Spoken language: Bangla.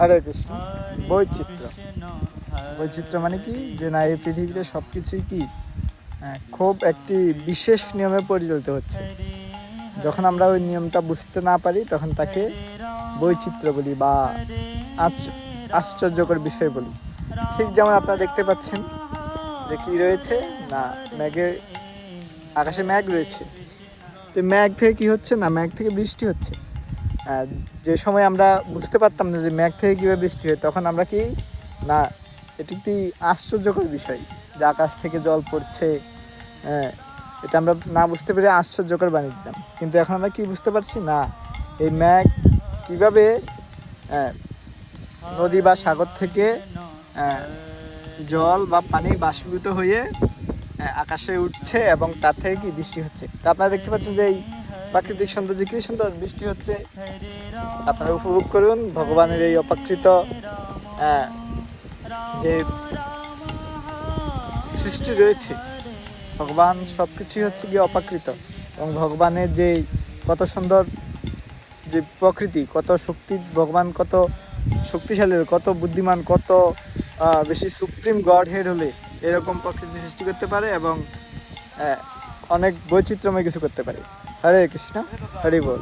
হরে কৃষ্ণ, বৈচিত্র্য। বৈচিত্র্য মানে কি? যে না, এই পৃথিবীতে সব কিছুই কি খুব একটি বিশেষ নিয়মে পরিচালিত হচ্ছে। যখন আমরা ওই নিয়মটা বুঝতে না পারি, তখন তাকে বৈচিত্র্য বলি বা আশ্চর্যকর বিষয় বলি। ঠিক যেমন আপনারা দেখতে পাচ্ছেন যে কি রয়েছে? না, মেঘে, আকাশে মেঘ রয়েছে। তো মেঘ থেকে কি হচ্ছে? না, মেঘ থেকে বৃষ্টি হচ্ছে। যে সময় আমরা বুঝতে পারতাম না যে মেঘ থেকে কীভাবে বৃষ্টি হয় তখন আমরা কি না এটি একটি আশ্চর্যকর বিষয় যে আকাশ থেকে জল পড়ছে হ্যাঁ এটা আমরা না বুঝতে পেরে আশ্চর্যকর বানিয়ে দিতাম। কিন্তু এখন আমরা কি বুঝতে পারছি? না এই মেঘ কীভাবে আহ, নদী বা সাগর থেকে জল বা পানি বাষ্পীভূত হয়ে আকাশে উঠছে এবং তার থেকে কি বৃষ্টি হচ্ছে? তা আপনারা দেখতে পাচ্ছেন যে এই প্রাকৃতিক সৌন্দর্য কি সুন্দর বৃষ্টি হচ্ছে। আপনারা উপভোগ করুন ভগবানের এই অপাকৃত যে সৃষ্টি রয়েছে ভগবান সব কিছুই হচ্ছে গিয়ে অপাকৃত। এবং ভগবানের যে কত সুন্দর যে প্রকৃতি কত শক্তি ভগবান কত শক্তিশালী কত বুদ্ধিমান কত বেশি সুপ্রিম গড হেড হলে এরকম প্রকৃতি সৃষ্টি করতে পারে এবং অনেক বৈচিত্র্যময় কিছু করতে পারি। হরে কৃষ্ণ হরি বল।